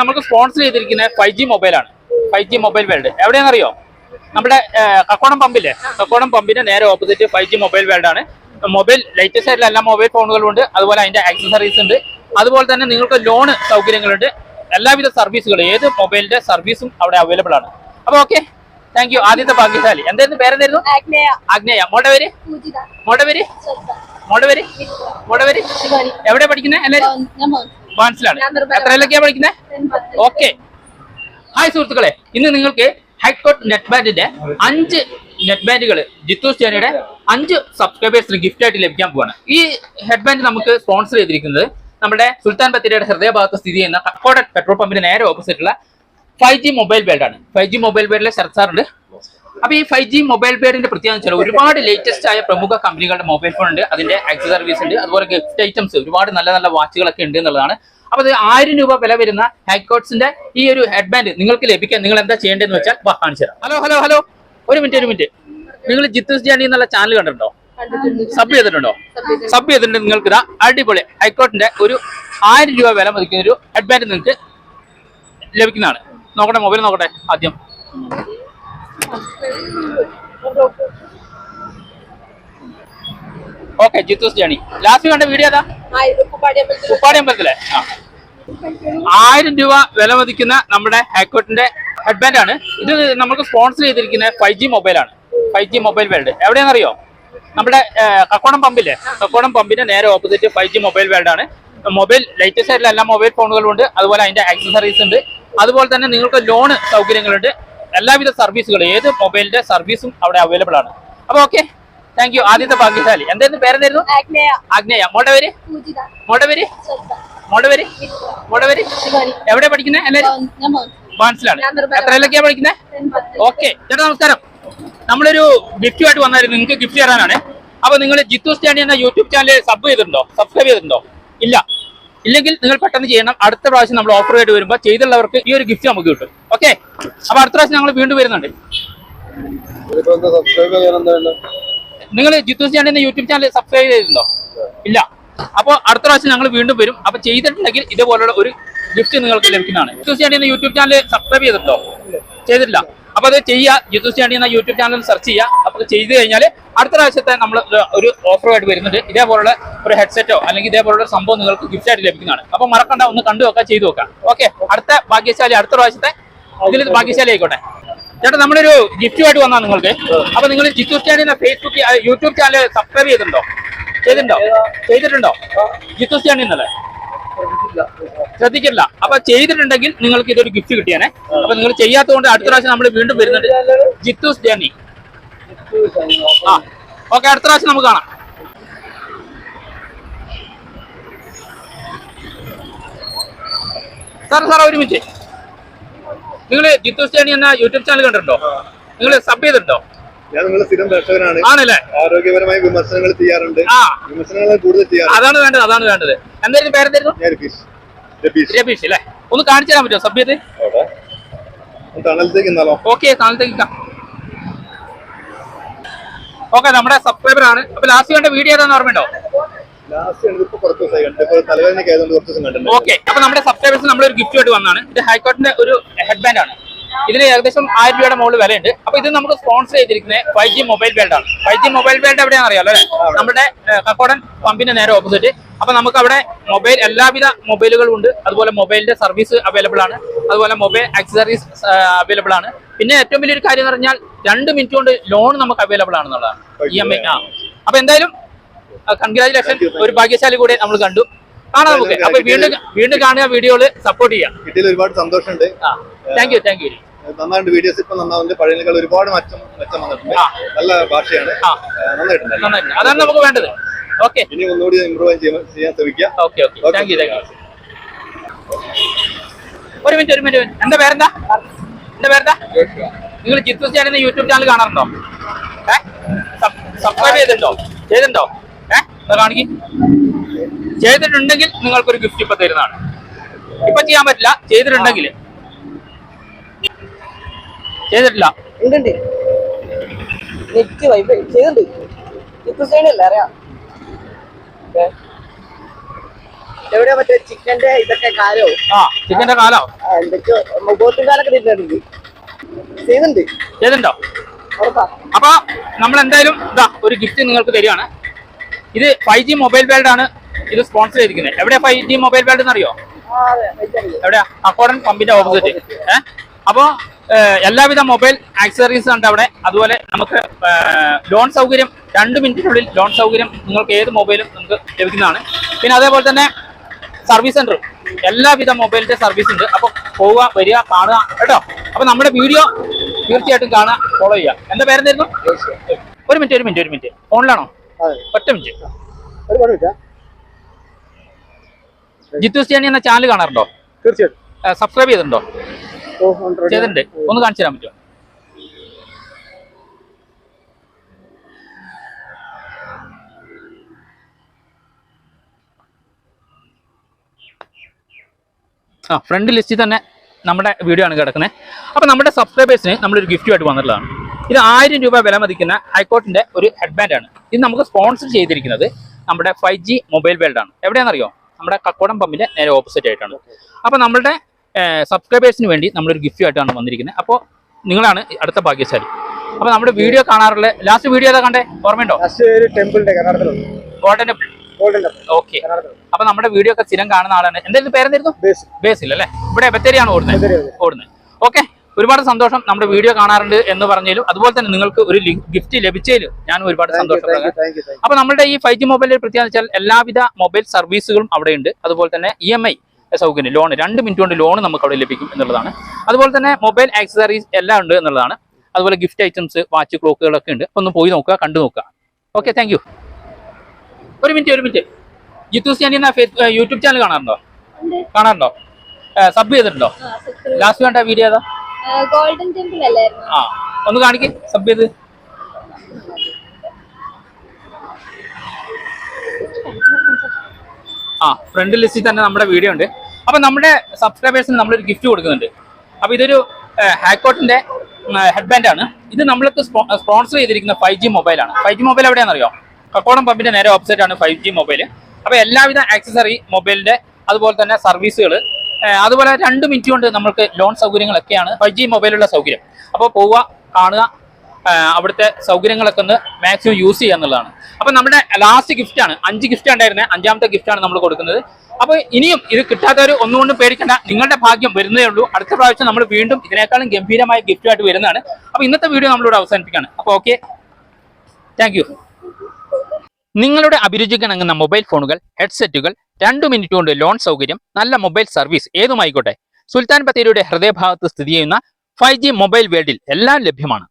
നമുക്ക് സ്പോൺസർ ചെയ്തിരിക്കുന്ന five G മൊബൈലാണ് ഫൈവ് ജി മൊബൈൽ വേൾഡ് എവിടെയാണെന്നറിയോ? നമ്മുടെ കക്കോണം പമ്പില്ലേ? കക്കോണം പമ്പിന്റെ നേരെ opposite five G mobile world ആണ്. മൊബൈൽ ലേറ്റസ്റ്റ് ആയിട്ടുള്ള എല്ലാ മൊബൈൽ ഫോണുകളും ഉണ്ട്. അതുപോലെ അതിന്റെ ആക്സസറീസ് ഉണ്ട്. അതുപോലെ തന്നെ നിങ്ങൾക്ക് ലോൺ സൗകര്യങ്ങളുണ്ട്. എല്ലാവിധ സർവീസുകളും ഏത് മൊബൈലിന്റെ സർവീസും അവിടെ അവൈലബിൾ ആണ്. അപ്പൊ ഓക്കെ താങ്ക് യു ആദ്യത്തെ ഭാഗ്യശാലി. എന്തായിരുന്നു പേരെന്തായിരുന്നു? ആഗ്നേയ. മോടെ പേര്? മോടെ പേര്? മോടെ പേര്? മോടെ പേര്? എവിടെ പഠിക്കുന്നത് എല്ലാവരും ഞാൻ മോൻ. ബാൻസിലാണ്. നിർമ്മല. എത്രയിലൊക്കെയാ പഠിക്കുന്നത് ഓക്കെ. ഹായ് സുഹൃത്തുക്കളെ ഇന്ന് നിങ്ങൾക്ക് ഹൈക്കോട്ട് നെറ്റ് ബാൻഡിന്റെ അഞ്ച് നെറ്റ് ബാൻഡുകൾ ജിത്തു സ്റ്റേനയുടെ അഞ്ച് സബ്സ്ക്രൈബേഴ്സിന് ഗിഫ്റ്റ് ആയിട്ട് ലഭിക്കാൻ പോവാണ്. ഈ ഹെഡ് ബാൻഡ് നമുക്ക് സ്പോൺസർ ചെയ്തിരിക്കുന്നത് നമ്മുടെ സുൽത്താൻ ബത്തേരിയുടെ ഹൃദയഭാഗത്ത് സ്ഥിതി ചെയ്യുന്ന കക്കോട പെട്രോൾ പമ്പിന്റെ നേരെ ഓപ്പോസിറ്റുള്ള ഫൈവ് ജി മൊബൈൽ ബേൾഡ് ആണ്. ഫൈവ് ജി മൊബൈൽ ബേൾഡിലെ ശരത് സാറുണ്ട് അപ്പൊ ഈ ഫൈവ് ജി മൊബൈൽ ബേഡിന്റെ പ്രത്യേകത വെച്ചാൽ ഒരുപാട് ലേറ്റസ്റ്റ് ആയ പ്രമുഖ കമ്പനികളുടെ മൊബൈൽ ഫോൺ ഉണ്ട്. അതിന്റെ ആക്സസറീസ് ഉണ്ട്. അതുപോലെ ഗിഫ്റ്റ് ഐറ്റംസ് ഒരുപാട് നല്ല നല്ല വാച്ചുകളൊക്കെ ഉണ്ട് എന്നുള്ളതാണ് അപ്പൊ ഇത് ആയിരം രൂപ വില വരുന്ന ഹൈക്കോട്ട്സിന്റെ ഈ ഒരു ഹെഡ്ബാൻഡ് നിങ്ങൾക്ക് ലഭിക്കാൻ നിങ്ങൾ എന്താ ചെയ്യേണ്ടതെന്ന് വെച്ചാൽ വാ കാണിച്ചു തരാം. Hello hello hello. ഒരു മിനിറ്റ് ഒരു മിനിറ്റ് നിങ്ങൾ ജിത്തൂസ് ജാനി എന്നുള്ള ചാനൽ കണ്ടിട്ടുണ്ടോ? സബ് ചെയ്തിട്ടുണ്ടോ? സബ് ചെയ്തിട്ടുണ്ട്. നിങ്ങൾക്ക് ഇതാ അടിപൊളി ഹൈക്കോട്ടിന്റെ ഒരു ആയിരം രൂപ വില മതിക്കുന്ന ഒരു ഹെഡ്ബാൻഡ് നിങ്ങൾക്ക് ലഭിക്കുന്നതാണ്. നോക്കട്ടെ മൊബൈൽ നോക്കട്ടെ ആദ്യം. ഓക്കെ ജിത്തൂസ് ജാനി. ലാസ്റ്റ് കണ്ട വീഡിയോ ഏതാ? ഉപ്പാടി അമ്പലത്തിലെ. ആയിരം രൂപ വില മതിക്കുന്ന നമ്മുടെ ഹൈക്കോട്ടിന്റെ ഹെഡ് ബാൻഡ് ആണ്. ഇത് നമുക്ക് സ്പോൺസർ ചെയ്തിരിക്കുന്ന ഫൈവ് ജി മൊബൈലാണ് ഫൈവ് ജി മൊബൈൽ വേൾഡ്. എവിടെയാണെന്നറിയോ? നമ്മുടെ കക്കോണം പമ്പില്ലേ? കക്കോണം പമ്പിന്റെ നേരെ opposite five G mobile world ആണ്. മൊബൈൽ ലേറ്റസ്റ്റ് ആയിട്ടുള്ള എല്ലാ മൊബൈൽ ഫോണുകളും ഉണ്ട് അതുപോലെ അതിന്റെ ആക്സസറീസ് ഉണ്ട്. അതുപോലെ തന്നെ നിങ്ങൾക്ക് ലോൺ സൗകര്യങ്ങളുണ്ട്. എല്ലാവിധ സർവീസുകളും ഏത് മൊബൈലിന്റെ സർവീസും അവിടെ അവൈലബിൾ ആണ്. അപ്പൊ ഓക്കെ താങ്ക് യു ആദ്യത്തെ ഭാഗ്യശാലി. എന്തായിരുന്നു പേരെന്തായിരുന്നു? ആഗ്നേയ. മോടെ പേര്? മോടെ പേര്? മോടെ പേര്? മോടെ പേര്? എവിടെ പഠിക്കുന്നത് എല്ലാവരും? ബാൻസിലാണ്. എത്രയിലൊക്കെയാ പഠിക്കുന്നത് ഓക്കെ. ചേട്ടാ നമസ്കാരം. നമ്മളൊരു ഗിഫ്റ്റുമായിട്ട് വന്നായിരുന്നു. നിങ്ങൾക്ക് ഗിഫ്റ്റ് തരാനാണ്. അപ്പൊ നിങ്ങൾ ജിത്തു സ്റ്റാൻഡി എന്ന യൂട്യൂബ് ചാനൽ സബ് ചെയ്തിട്ടുണ്ടോ? സബ്സ്ക്രൈബ് ചെയ്തിട്ടുണ്ടോ? ഇല്ല. ഇല്ലെങ്കിൽ നിങ്ങൾ പെട്ടെന്ന് ചെയ്യണം. അടുത്ത പ്രാവശ്യം നമ്മൾ ഓഫർ ആയിട്ട് വരുമ്പോൾ ചെയ്തുള്ളവർക്ക് ഈ ഒരു ഗിഫ്റ്റ് നമുക്ക് കിട്ടും. ഓക്കെ. അപ്പൊ അടുത്ത പ്രാവശ്യം ഞങ്ങൾ വീണ്ടും വരുന്നുണ്ട്. നിങ്ങൾ ജിത്തു ചാണ്ടിന്റെ യൂട്യൂബ് ചാനൽ സബ്സ്ക്രൈബ് ചെയ്തിട്ടുണ്ടോ? ഇല്ല. അപ്പോൾ അടുത്ത പ്രാവശ്യം ഞങ്ങൾ വീണ്ടും വരും. അപ്പൊ ചെയ്തിട്ടുണ്ടെങ്കിൽ ഇതുപോലുള്ള ഒരു ഗിഫ്റ്റ് നിങ്ങൾക്ക് ലഭിക്കുന്നതാണ്. ജിത്തു ചാണ്ടിന്റെ യൂട്യൂബ് ചാനൽ സബ്സ്ക്രൈബ് ചെയ്തിട്ടുണ്ടോ? ചെയ്തിട്ടില്ല. അപ്പൊ അത് ചെയ്യുക. ജിത്തു ചാണ്ടി എന്ന യൂട്യൂബ് ചാനൽ സെർച്ച് ചെയ്യുക. അപ്പൊ ചെയ്ത് കഴിഞ്ഞാൽ അടുത്ത പ്രാവശ്യത്തെ നമ്മൾ ഒരു ഓഫറുമായിട്ട് വരുന്നുണ്ട്. ഇതേപോലുള്ള ഒരു ഹെഡ്സെറ്റോ അല്ലെങ്കിൽ ഇതേപോലുള്ള സംഭവം നിങ്ങൾക്ക് ഗിഫ്റ്റ് ആയിട്ട് ലഭിക്കുന്നതാണ്. അപ്പൊ മറക്കണ്ട ഒന്ന് കണ്ടു നോക്കാം ചെയ്തു നോക്കാം. ഓക്കെ അടുത്ത ഭാഗ്യശാലി അടുത്ത പ്രാവശ്യത്തെ ഇതിൽ ഭാഗ്യശാലി ആയിക്കോട്ടെ. ചേട്ടാ നമ്മളൊരു ഗിഫ്റ്റുമായിട്ട് വന്നാ നിങ്ങൾക്ക്. അപ്പൊ നിങ്ങൾ ജിത്തു സ്റ്റാൻഡിന്റെ ഫേസ്ബുക്ക് യൂട്യൂബ് ചാനൽ സബ്സ്ക്രൈബ് ചെയ്തിട്ടുണ്ടോ? ചെയ്തിട്ടുണ്ടോ? ചെയ്തിട്ടുണ്ടോ? ജിത്തു സ്റ്റാൻഡിന്നല്ലേ ശ്രദ്ധിക്കില്ല അപ്പൊ ചെയ്തിട്ടുണ്ടെങ്കിൽ നിങ്ങൾക്ക് ഇതൊരു ഗിഫ്റ്റ് കിട്ടിയാനെ. അപ്പൊ നിങ്ങൾ ചെയ്യാത്തതുകൊണ്ട് അടുത്ത പ്രാവശ്യം നമ്മൾ വീണ്ടും വരുന്നുണ്ട്. ജിത്തൂസ് ജേർണി ആ. ഓക്കെ അടുത്ത പ്രാവശ്യം നമുക്ക് കാണാം. സാർ സാർ ഒരു മിനിറ്റ്. നിങ്ങൾ ജിത്തു സ്റ്റേണി എന്ന യൂട്യൂബ് ചാനൽ കണ്ടിട്ടുണ്ടോ? നിങ്ങൾ സബ് ചെയ്തിട്ടുണ്ടോ? ഞാൻ നിങ്ങളെ സ്ഥിരം ദർശകനാണ് ആണല്ലേ? ആരോഗ്യപരമായ വിമർശനങ്ങൾ ചെയ്യാറുണ്ട്. ആ. വിമർശനങ്ങൾ കൂടുതൽ അതാണ് വേണ്ടത് അതാണ് വേണ്ടത്. എന്തായിരുന്നു പേരെന്തായിരുന്നു? രതീഷ്. രബീഷ് അല്ലേ? ഒന്ന് കാണിച്ചു തരാൻ പറ്റുമോ സബ് ചെയ്ത്? അവിടെ. തണലത്തേക്ക് എന്നാലോ ഓക്കെ താഴത്തേക്ക് ഓക്കെ നമ്മുടെ സബ്സ്ക്രൈബർ ആണ് അപ്പൊ ലാസ്റ്റ് കണ്ട വീഡിയോ ഏതാണെന്ന് ഓർമ്മയുണ്ടോ? ഓക്കെ അപ്പൊ നമ്മുടെ സബ്സ്ക്രൈബേഴ്സ് നമ്മൾ ഒരു ഗിഫ്റ്റ് ആയിട്ട് വന്നാണ് ഇത് ഹൈക്കോർട്ടിന്റെ ഒരു ഹെഡ് ബാൻഡ് ആണ്. ഇതിന് ഏകദേശം ആയിരം രൂപയുടെ മുകളിൽ വിലയുണ്ട്. അപ്പൊ ഇത് നമുക്ക് സ്പോൺസർ ചെയ്തിരിക്കുന്നത് ഫൈവ് ജി മൊബൈൽ ബാൻഡ് ആണ്. ഫൈവ് ജി മൊബൈൽ ബാൻഡ് എവിടെയാണെന്ന് അറിയാലോ അല്ലെ? നമ്മുടെ കക്കോടൻ പമ്പിന്റെ നേരെ ഓപ്പോസിറ്റ് അപ്പൊ നമുക്ക് അവിടെ മൊബൈൽ എല്ലാവിധ മൊബൈലുകളും ഉണ്ട്. അതുപോലെ മൊബൈലിന്റെ സർവീസ് അവൈലബിൾ ആണ്. അതുപോലെ മൊബൈൽ ആക്സസറീസ് അവൈലബിൾ ആണ്. പിന്നെ ഏറ്റവും വലിയൊരു കാര്യം എന്ന് പറഞ്ഞാൽ രണ്ട് മിനിറ്റ് കൊണ്ട് ലോൺ നമുക്ക് അവൈലബിൾ ആണെന്നുള്ളതാണ്. ഇ എം ഐ ആ. അപ്പൊ എന്തായാലും കൺഗ്രാചുലേഷൻ ഒരു ഭാഗ്യശാലി കൂടെ നമ്മൾ കണ്ടു. കാണാം നമുക്ക്. അപ്പൊ വീണ്ടും വീണ്ടും കാണുക വീഡിയോകൾ സപ്പോർട്ട് ചെയ്യാം. കിട്ടിയതിൽ ഒരുപാട് സന്തോഷമുണ്ട്. താങ്ക് യു താങ്ക് യു നന്നായിട്ട് വീഡിയോസ് ഇപ്പൊ നന്നാവുന്നുണ്ട്. പഴയതിനേക്കാൾ ഒരുപാട് മെച്ചം മെച്ചം വന്നിട്ടുണ്ട്. നല്ല ഭാഷയാണ്. നന്നായിട്ടുണ്ട്. നന്നായിട്ട് അതാണ് നമുക്ക് വേണ്ടത്. ഓക്കെ ഇനി ഒന്നുകൂടി ഇമ്പ്രൂവ് ചെയ്യാൻ ശ്രമിക്കാം. Okay okay thank you thank you ഒരു മിനിറ്റ് ഒരു മിനിറ്റ് എന്താ പേരെന്താ? എന്താ പേരെന്താ? നിങ്ങൾ ജിത്തു ചാനലിന്റെ യൂട്യൂബ് ചാനൽ കാണാറുണ്ടോ? ഏഹ് സബ്സ്ക്രൈബ് ചെയ്തിട്ടുണ്ടോ? ചെയ്തിട്ടുണ്ടോ? കാണിക്ക് ചെയ്തിട്ടുണ്ടെങ്കിൽ നിങ്ങൾക്കൊരു ഗിഫ്റ്റ് ഇപ്പൊ തരുന്നതാണ്. ഇപ്പൊ ചെയ്യാൻ പറ്റില്ല. ചെയ്തിട്ടുണ്ടെങ്കിൽ. ചെയ്തിട്ടില്ല. എവിടെയാ മറ്റേ ചിക്കന്റെ ഇതൊക്കെ കാലോ? ആ ചിക്കന്റെ കാലോ? ആ, എന്തൊക്കെയോ മുഖത്തും കാലൊക്കെ തിന്നിട്ടുണ്ട് ചെയ്യുന്നുണ്ട് ചെയ്തിട്ടുണ്ടോ അപ്പൊ നമ്മൾ എന്തായാലും ഇതാ ഒരു ഗിഫ്റ്റ് നിങ്ങൾക്ക് തരികയാണ്. ഇത് ഫൈവ് ജി മൊബൈൽ വേൾഡ് ആണ് ഇത് സ്പോൺസർ ചെയ്തിരിക്കുന്നത്. എവിടെയാ ഫൈവ് ജി മൊബൈൽ വേൾഡ് എന്നറിയോ? എവിടെയാ? അക്കോർഡൻ പമ്പിന്റെ ഓപ്പോസിറ്റ് ഏഹ് അപ്പോ എല്ലാവിധ മൊബൈൽ ആക്സസറീസ് ഉണ്ട് അവിടെ. അതുപോലെ നമുക്ക് ലോൺ സൗകര്യം രണ്ട് മിനിറ്റിനുള്ളിൽ ലോൺ സൗകര്യം നിങ്ങൾക്ക് ഏത് മൊബൈലും നമുക്ക് ലഭിക്കുന്നതാണ്. പിന്നെ അതേപോലെ തന്നെ സർവീസ് സെന്റർ എല്ലാവിധ മൊബൈലിന്റെ സർവീസ് ഉണ്ട്. അപ്പൊ പോവുക വരിക കാണുക കേട്ടോ? അപ്പൊ നമ്മുടെ വീഡിയോ തീർച്ചയായിട്ടും കാണുക ഫോളോ ചെയ്യുക. എന്താ പേരെന്തായിരുന്നു? ഒരു മിനിറ്റ് ഒരു മിനിറ്റ് ഒരു മിനിറ്റ്. ഫോണിലാണോ? ഒറ്റ മിനിറ്റ്. ജിത്തു സ്റ്റാനി എന്ന ചാനൽ കാണാറുണ്ടോ? തീർച്ചയായിട്ടും. സബ്സ്ക്രൈബ് ചെയ്തിട്ടുണ്ടോ. ചെയ്തിട്ടുണ്ട്. ഒന്ന് കാണിച്ചു തരാൻ പറ്റുമോ? ആ ഫ്രണ്ട് ലിസ്റ്റിൽ തന്നെ നമ്മുടെ വീഡിയോ ആണ് കിടക്കുന്നത്. അപ്പോൾ നമ്മുടെ സബ്സ്ക്രൈബേഴ്സിന് നമ്മളൊരു ഗിഫ്റ്റുമായിട്ട് വന്നിട്ടുള്ളതാണ്. ഇത് ആയിരം രൂപ വില മതിക്കുന്ന ഹൈക്കോർട്ടിന്റെ ഒരു ഹെഡ് ബാൻഡ് ആണ്. ഇത് നമുക്ക് സ്പോൺസർ ചെയ്തിരിക്കുന്നത് നമ്മുടെ ഫൈവ് ജി മൊബൈൽ വേൾഡ് ആണ്. എവിടെയാണെന്നറിയോ? നമ്മുടെ കക്കോടം പമ്പിന്റെ നേരെ ഓപ്പോസിറ്റ് ആയിട്ടാണ്. അപ്പോൾ നമ്മളുടെ സബ്സ്ക്രൈബേഴ്സിന് വേണ്ടി നമ്മളൊരു ഗിഫ്റ്റുമായിട്ടാണ് വന്നിരിക്കുന്നത്. അപ്പോൾ നിങ്ങളാണ് അടുത്ത ഭാഗ്യശാലി. അപ്പോൾ നമ്മുടെ വീഡിയോ കാണാറുള്ള ലാസ്റ്റ് വീഡിയോ ഏതാ കണ്ടേ? ഓർമ്മയുണ്ടോ? ഗോൾഡൻ ഗോൾഡൻ ടെമ്പിൾ ഓക്കെ അപ്പൊ നമ്മുടെ വീഡിയോ ഒക്കെ സ്ഥിരം കാണുന്ന ആളാണ്. എന്തായാലും പേരെന്തായിരുന്നു? ബേസ് ബേസിൽ അല്ലേ? ഇവിടെ ബത്തേരിയാണ് ഓടുന്നത്. ഓടുന്നത് ഓക്കെ ഒരുപാട് സന്തോഷം നമ്മുടെ വീഡിയോ കാണാറുണ്ട് എന്ന് പറഞ്ഞാലും. അതുപോലെ തന്നെ നിങ്ങൾക്ക് ഒരു ഗിഫ്റ്റ് ലഭിച്ചതിലും ഞാൻ ഒരുപാട് സന്തോഷം സന്തോഷപ്പെടുന്നു അപ്പൊ നമ്മുടെ ഈ ഫൈവ് ജി മൊബൈലിൽ പ്രത്യേകത വെച്ചാൽ എല്ലാവിധ മൊബൈൽ സർവീസുകളും അവിടെ ഉണ്ട് അതുപോലെ തന്നെ ഇ എം ഐ സൗകര്യം ലോൺ രണ്ട് മിനിറ്റ് കൊണ്ട് ലോൺ നമുക്ക് അവിടെ ലഭിക്കും എന്നുള്ളതാണ്. അതുപോലെ തന്നെ മൊബൈൽ ആക്സസറീസ് എല്ലാം ഉണ്ട് എന്നുള്ളതാണ്. അതുപോലെ ഗിഫ്റ്റ് ഐറ്റംസ് വാച്ച് ക്ലോക്കുകളൊക്കെ ഉണ്ട്. ഒന്ന് പോയി നോക്കുക കണ്ടു നോക്കുക. ഓക്കെ താങ്ക് ഒരു മിനിറ്റ് ഒരു മിനിറ്റ്. ജിത്തു സ്റ്റാനി എന്ന യൂട്യൂബ് ചാനൽ കാണാറുണ്ടോ? കാണാറുണ്ടോ? സബ് ചെയ്തിട്ടുണ്ടോ? ലാസ്റ്റ് വേണ്ട വീഡിയോ ഏതാ? ഗോൾഡൻ ടെമ്പിൾ അല്ലായിരുന്നു? ആ ഒന്ന് കാണിക്ക് സബ് ചെയ്ത്. ആ ഫ്രണ്ട് ലിസ്റ്റിൽ തന്നെ നമ്മുടെ വീഡിയോ ഉണ്ട്. അപ്പം നമ്മുടെ സബ്സ്ക്രൈബേഴ്സിന് നമ്മളൊരു ഗിഫ്റ്റ് കൊടുക്കുന്നുണ്ട്. അപ്പോൾ ഇതൊരു ഹാക്കോട്ടിന്റെ ഹെഡ് ബാൻഡ് ആണ്. ഇത് നമ്മൾക്ക് സ്പോൺസർ ചെയ്തിരിക്കുന്ന ഫൈവ് ജി മൊബൈലാണ് ഫൈവ് ജി മൊബൈൽ എവിടെയാണെന്നറിയോ? കക്കോടം പമ്പിന്റെ നേരെ ഓപ്പോസിറ്റ് ആണ് ഫൈവ് ജി മൊബൈൽ അപ്പൊ എല്ലാവിധ ആക്സസറി മൊബൈലിന്റെ അതുപോലെ തന്നെ സർവീസുകൾ അതുപോലെ രണ്ട് മിനിറ്റ് കൊണ്ട് നമുക്ക് ലോൺ സൗകര്യങ്ങളൊക്കെയാണ് ഫൈവ് ജി മൊബൈലുള്ള സൗകര്യം. അപ്പോൾ പോവുക കാണുക അവിടുത്തെ സൗകര്യങ്ങളൊക്കെ ഒന്ന് മാക്സിമം യൂസ് ചെയ്യുക എന്നുള്ളതാണ്. അപ്പം നമ്മുടെ ലാസ്റ്റ് ഗിഫ്റ്റ് ആണ്. അഞ്ച് ഗിഫ്റ്റ് ഉണ്ടായിരുന്നത് അഞ്ചാമത്തെ ഗിഫ്റ്റ് ആണ് നമ്മൾ കൊടുക്കുന്നത്. അപ്പോൾ ഇനിയും ഇത് കിട്ടാത്തവർ ഒന്നുകൊണ്ടും പേടിക്കേണ്ട. നിങ്ങളുടെ ഭാഗ്യം വരുന്നേ ഉള്ളൂ. അടുത്ത പ്രാവശ്യം നമ്മൾ വീണ്ടും ഇതിനേക്കാളും ഗംഭീരമായ ഗിഫ്റ്റുമായിട്ട് വരുന്നതാണ്. അപ്പോൾ ഇന്നത്തെ വീഡിയോ നമ്മളിവിടെ അവസാനിപ്പിക്കുകയാണ്. അപ്പോൾ ഓക്കെ താങ്ക് നിങ്ങളുടെ അഭിരുചിക്കിണങ്ങുന്ന മൊബൈൽ ഫോണുകൾ ഹെഡ്സെറ്റുകൾ രണ്ടു മിനിറ്റ് കൊണ്ട് ലോൺ സൗകര്യം നല്ല മൊബൈൽ സർവീസ് ഏതുമായിക്കോട്ടെ. സുൽത്താൻ ബത്തേരിയുടെ ഹൃദയഭാഗത്ത് സ്ഥിതി ചെയ്യുന്ന ഫൈവ് മൊബൈൽ വേൾഡിൽ എല്ലാം ലഭ്യമാണ്.